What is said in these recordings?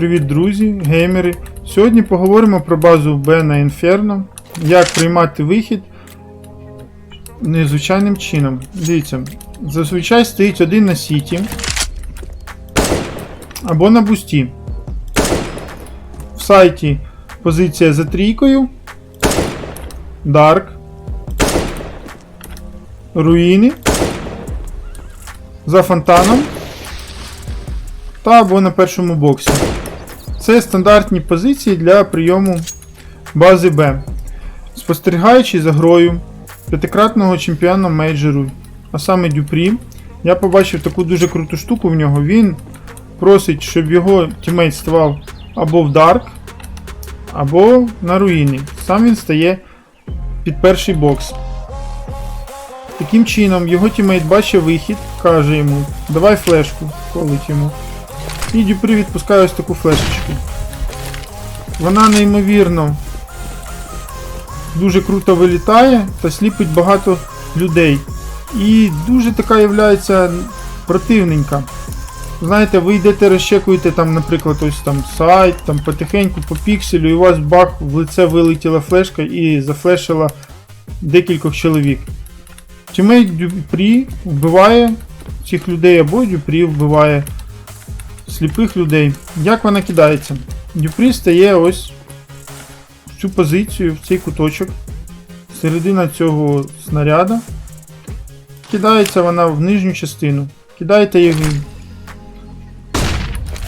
привіт, друзі, геймери. Сьогодні поговоримо про базу Б на Inferno, як приймати вихід незвичайним чином. Дивіться, зазвичай стоїть один на сіті або на бусті. В сайті позиція за трійкою, Dark, руїни, за фонтаном та або на першому боксі. Це стандартні позиції для прийому бази Б. Спостерігаючи за грою п'ятикратного чемпіона мейджору, а саме Дюпрі, я побачив таку дуже круту штуку в нього. Він просить, щоб його тімейт ставав або в Дарк, або на руїни. Сам він стає під перший бокс. Таким чином, його тімейт бачить вихід, каже йому, давай флешку, колить йому. І Дюпрі відпускає ось таку флешечку. Вона неймовірно дуже круто вилітає та сліпить багато людей. І дуже така являється противненька. Знаєте, ви йдете розчекуєте там, наприклад, ось там сайт, там потихеньку по пікселю, і у вас бах в лице вилетіла флешка і зафлешила декількох чоловік. Тімейт Дюпрі вбиває цих людей або Дюпрі вбиває сліпих людей. Як вона кидається? Дюпрі стає ось в цю позицію, в цей куточок. Середина цього снаряда. Кидається вона в нижню частину. Кидаєте їх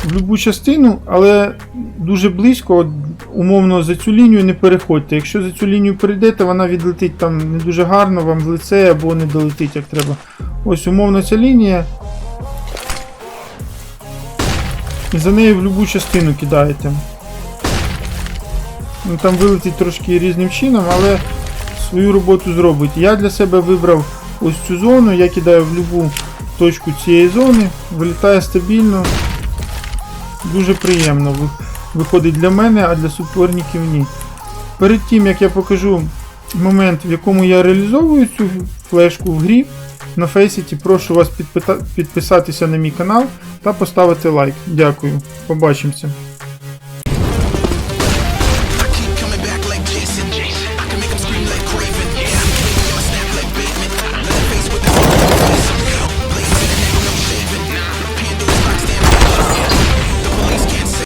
в будь-яку частину, але дуже близько, умовно, за цю лінію не переходьте. Якщо за цю лінію перейдете, вона відлетить там не дуже гарно вам в лице або не долетить як треба. Ось умовно ця лінія. І за нею в будь-яку частину кидаєте. Ну, Там вилетить трошки різним чином, але свою роботу зробить. Я для себе вибрав ось цю зону, я кидаю в будь-яку точку цієї зони, вилітає стабільно. Дуже приємно виходить для мене, а для суперників ні. Перед тим як я покажу момент, в якому я реалізовую цю флешку в грі на Фейсіті, прошу вас підписатися на мій канал та поставити лайк. Дякую. Побачимося.